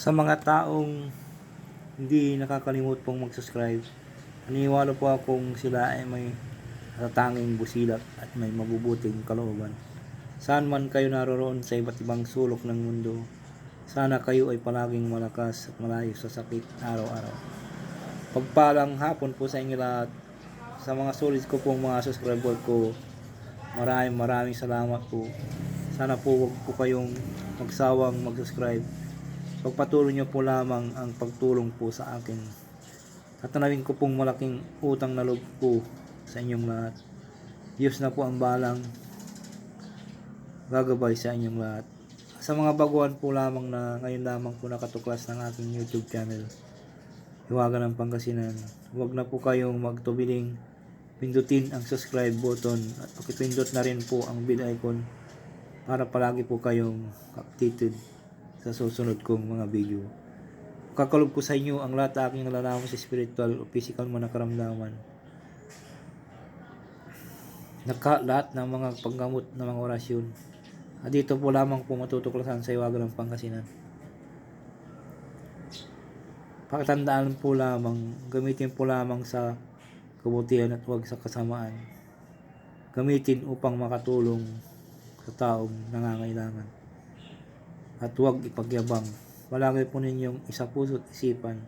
Sa mga taong hindi nakakalimot pong mag-subscribe, naniniwala po akong sila ay may natatanging busilak at may mabubuting kalooban. Saan man kayo naroroon sa iba't ibang sulok ng mundo, sana kayo ay palaging malakas at malayo sa sakit araw-araw. Pagpalang hapon po sa inyo lahat. Sa mga solid ko pong mga subscriber ko, maraming maraming salamat po. Sana po wag po kayong magsawang mag-subscribe. Pagpatuloy niyo po lamang ang pagtulong po sa akin. Tatanawin ko pong malaking utang na loob po sa inyong lahat. Diyos na po ang balang gagabay sa inyong lahat. Sa mga baguhan po lamang na ngayon lamang po nakatuklas ng aking YouTube channel, Hiwaga ng Pangasinan. Huwag na po kayong magtubiling pindutin ang subscribe button at pakipindot na rin po ang bell icon para palagi po kayong updated sa susunod kong mga video. Kakalob ko sa inyo ang lahat aking nalalaman sa spiritual o physical man na karamdaman. Naka lahat ng mga panggamot ng mga orasyon. At dito po lamang po matutuklasan sa iwaga ng Pangasinan. Pakatandaan po lamang, gamitin po lamang sa kabutihan at huwag sa kasamaan. Gamitin upang makatulong sa taong nangangailangan. At huwag ipagyabang. Palagi po ninyong isa puso't isipan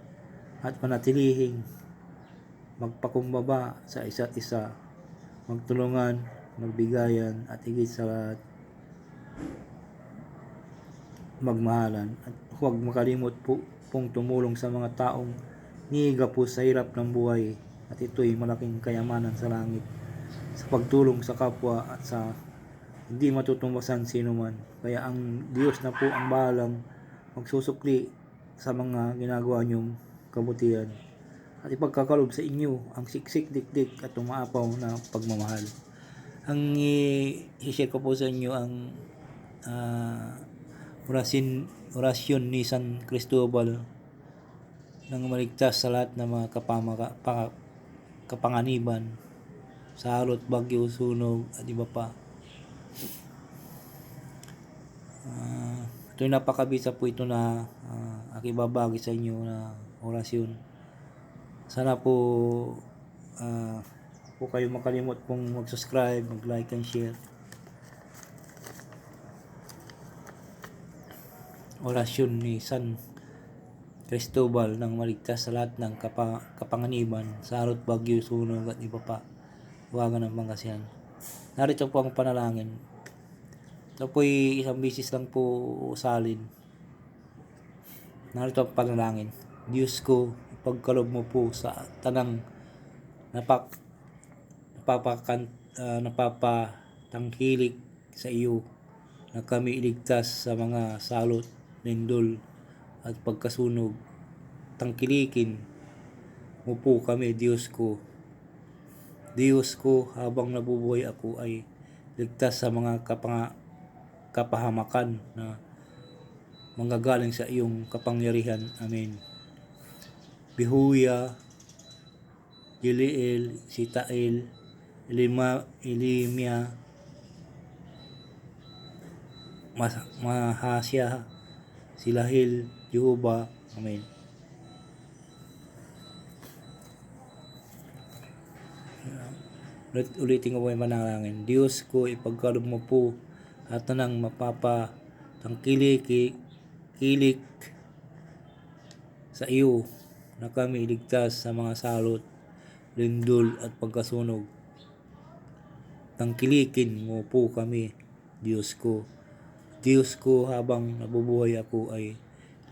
at panatilihing magpakumbaba sa isa't isa, magtulungan, magbigayan at higit sa lahat magmahalan at huwag makalimot po pong tumulong sa mga taong niiga po sa hirap ng buhay at ito'y malaking kayamanan sa langit sa pagtulong sa kapwa at sa hindi matutumbasan sino man. Kaya ang Diyos na po ang bahalang magsusukli sa mga ginagawa niyong kabutihan at ipagkakalob sa inyo ang siksik dikdik at umaapaw na pagmamahal. Ang i-share ko po sa inyo ang ah, orasyon, orasyon ni San Cristobal nang maligtas sa lahat ng mga kapamaka, pa, kapanganiban sa halot, bagyo, sunog at iba pa. Ah, ito'y napakabisa po ito na uh, akibabagi sa inyo na orasyon. Sana po ah, po kayo makalimot pong mag-subscribe, mag-like and share. Orasyon ni San Cristobal nang maligtas sa lahat ng kapa, kapanganiban sa harot bagyo, sunog at iba pa. Huwagan ng Pangasinan. Narito po ang panalangin. Ito po'y isang bisis lang po usalin. Narito ang panalangin. Diyos ko, ipagkalob mo po sa tanang napak napapakan uh, napapatangkilik sa iyo na kami iligtas sa mga salot, lindol at pagkasunog. Tangkilikin mo po kami, Diyos ko. Diyos ko, habang nabubuhay ako ay ligtas sa mga kapanga, kapahamakan na manggagaling sa iyong kapangyarihan. Amen. Bihuya, Giliel, Sitael, Elima, Elimia, Mas- Mahasya, Silahil, Jehovah. Amen. Ulitin ko po yung panalangin. Diyos ko, ipagkalob mo po at nang mapapa tangkilik, kilik sa iyo na kami iligtas sa mga salot, lindol at pagkasunog. Tangkilikin mo po kami, Diyos ko. Diyos ko habang nabubuhay ako ay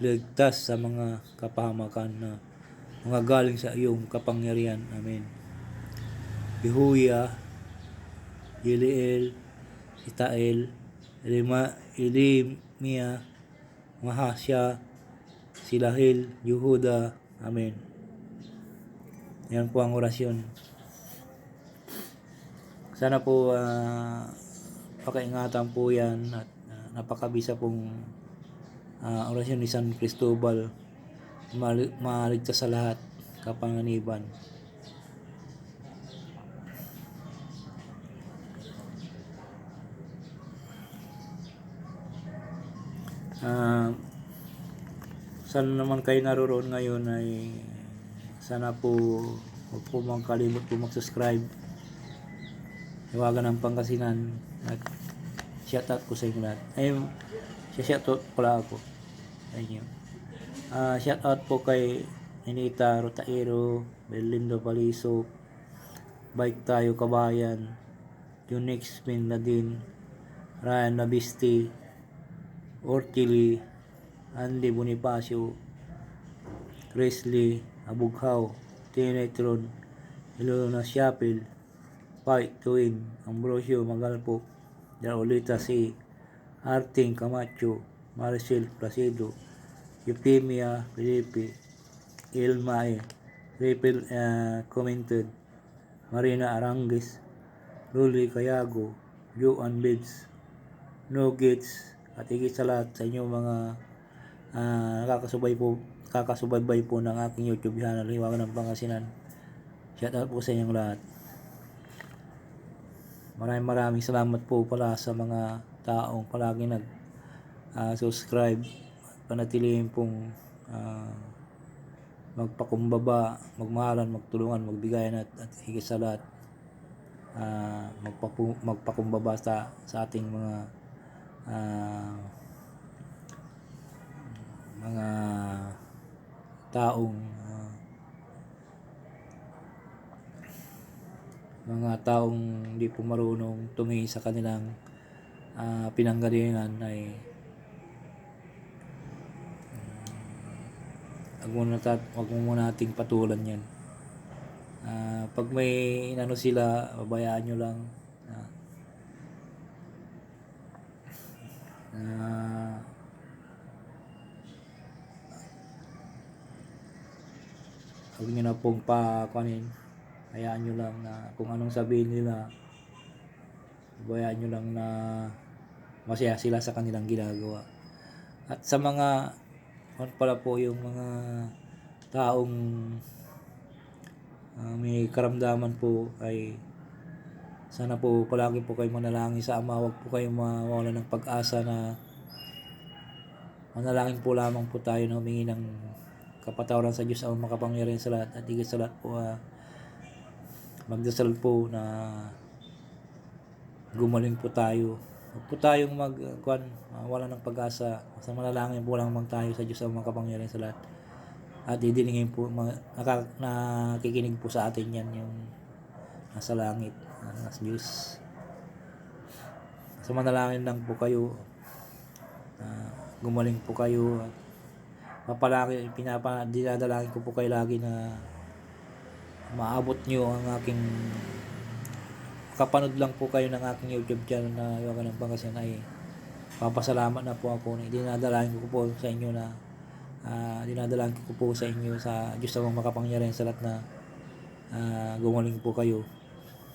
ligtas sa mga kapahamakan na mga galing sa iyong kapangyarihan. Amen. Bihuya, Yiliel, Itael, Elima, Elimia, Mahasya, Silahil, Yehuda. Amen. Yan po ang orasyon. Sana po ah, pakaingatan po yan at ah, napakabisa pong ah, orasyon ni San Cristobal Mali- maligtas sa lahat kapanganiban. Ah, saan naman kayo naroon ngayon ay sana po huwag po magkalimot po mag-subscribe. Iwagan ng Pangasinan at shoutout po sa inyo lahat. Ay, shoutout pala ako sa inyo. Ah, shoutout po kay Anita Rotaero, Belindo Paliso, Bike Tayo Kabayan, Unix Bin Ladin, Ryan Labisti, Ortili, Andy Bonifacio, Presley, Abughaw, Tinetron, Ilona Siapil, Fight Twin, Ambrosio Magalpo, Daulita C, Arting Camacho, Maricel Placido, Eupemia Felipe, Ilmae, Ripple uh, Commented, Marina Arangues, Luli Cayago, Joan Bids, No Gates, at higit sa lahat sa inyong mga ah, nakakasubay po kakasubaybay po ng aking YouTube channel, Hiwagan ng Pangasinan. Shout out po sa inyong lahat. Maraming maraming salamat po pala sa mga taong palagi nag ah, subscribe panatilihin pong ah, magpakumbaba, magmahalan, magtulungan, magbigayan at, at higit sa lahat ah, magpapu, magpakumbaba sa, sa ating mga ah, taong ah, mga taong hindi po marunong tumingin sa kanilang ah, pinanggalingan ay wag mo na wag mo muna nating patulan yan. Ah, pag may inano sila, babayaan nyo lang. Ah, ah, huwag nyo na pong pakuanin. Hayaan nyo lang na kung anong sabihin nila, bayaan nyo lang na masaya sila sa kanilang ginagawa. At sa mga, ano pala po yung mga taong ah, may karamdaman po ay sana po palagi po kayo manalangin sa Ama. Huwag po kayong mawala ng pag-asa na manalangin po lamang po tayo na humingi ng kapatawaran sa Diyos ang makapangyarihan sa lahat at higit sa lahat po ah, magdasal po na gumaling po tayo. Huwag po tayong mag uh, kuwan, ah, wala ng pag-asa. Sa manalangin po lamang tayo sa Diyos ang makapangyarihan sa lahat. At didilingin po, mga, naka, nakikinig po sa atin yan yung nasa langit, ah, nasa Diyos. Sa manalangin lang po kayo, ah, gumaling po kayo. At papalagi, pinapa, dinadalangin ko po kayo lagi na maabot nyo ang aking kapanood lang po kayo ng aking YouTube channel na Yoga ng Pangasinan ay papasalamat na po ako na dinadalangin ko po sa inyo na ah, dinadalangin ko po sa inyo sa Diyos na makapangyarihan sa lahat na ah, gumaling po kayo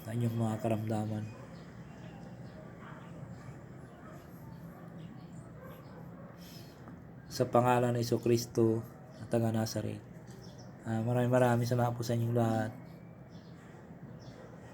sa inyong mga karamdaman. Sa pangalan ng Iso Kristo at taga Nazaret. Ah, maraming maraming salamat po sa inyong lahat.